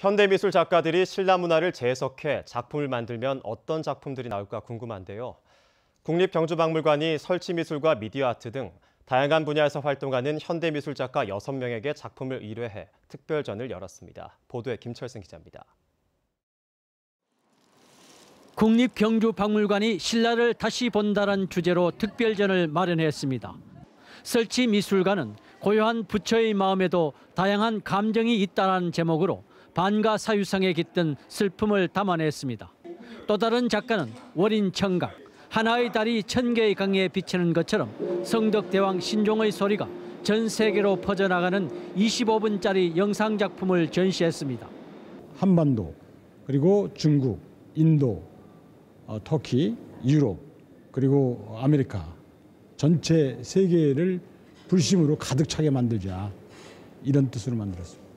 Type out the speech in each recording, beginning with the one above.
현대미술 작가들이 신라 문화를 재해석해 작품을 만들면 어떤 작품들이 나올까 궁금한데요. 국립경주박물관이 설치미술과 미디어 아트 등 다양한 분야에서 활동하는 현대미술 작가 6명에게 작품을 의뢰해 특별전을 열었습니다. 보도에 김철승 기자입니다. 국립경주박물관이 신라를 다시 본다란 주제로 특별전을 마련했습니다. 설치 미술관은 고요한 부처의 마음에도 다양한 감정이 있다는 제목으로 반가 사유상에 깃든 슬픔을 담아냈습니다. 또 다른 작가는 월인 청각, 하나의 달이 천 개의 강에 비치는 것처럼 성덕대왕 신종의 소리가 전 세계로 퍼져나가는 25분짜리 영상 작품을 전시했습니다. 한반도 그리고 중국, 인도, 어, 터키, 유럽 그리고 아메리카 전체 세계를 불심으로 가득 차게 만들자 이런 뜻으로 만들었습니다.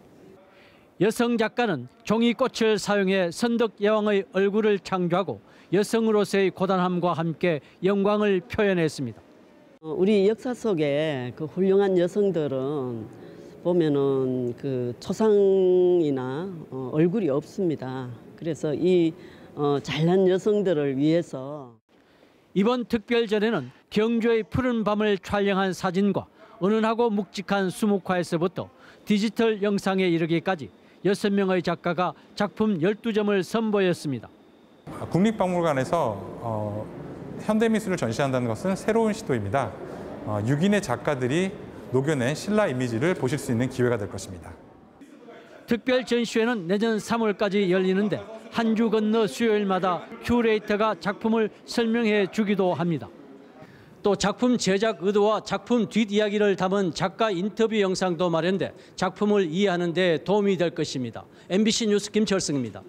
여성 작가는 종이꽃을 사용해 선덕 여왕의 얼굴을 창조하고 여성으로서의 고단함과 함께 영광을 표현했습니다. 어, 우리 역사 속에 그 훌륭한 여성들은 보면은 그 초상이나 어, 얼굴이 없습니다. 그래서 이 어, 잘난 여성들을 위해서 이번 특별전에는 경주의 푸른 밤을 촬영한 사진과 은은하고 묵직한 수묵화에서부터 디지털 영상에 이르기까지 여섯 명의 작가가 작품 12점을 선보였습니다. 국립박물관에서 어, 현대미술을 전시한다는 것은 새로운 시도입니다. 어, 6인의 작가들이 녹여낸 신라 이미지를 보실 수 있는 기회가 될 것입니다. 특별 전시회는 내년 3월까지 열리는데 한 주 건너 수요일마다 큐레이터가 작품을 설명해 주기도 합니다. 또 작품 제작 의도와 작품 뒷이야기를 담은 작가 인터뷰 영상도 마련돼 작품을 이해하는 데 도움이 될 것입니다. MBC 뉴스 김철승입니다.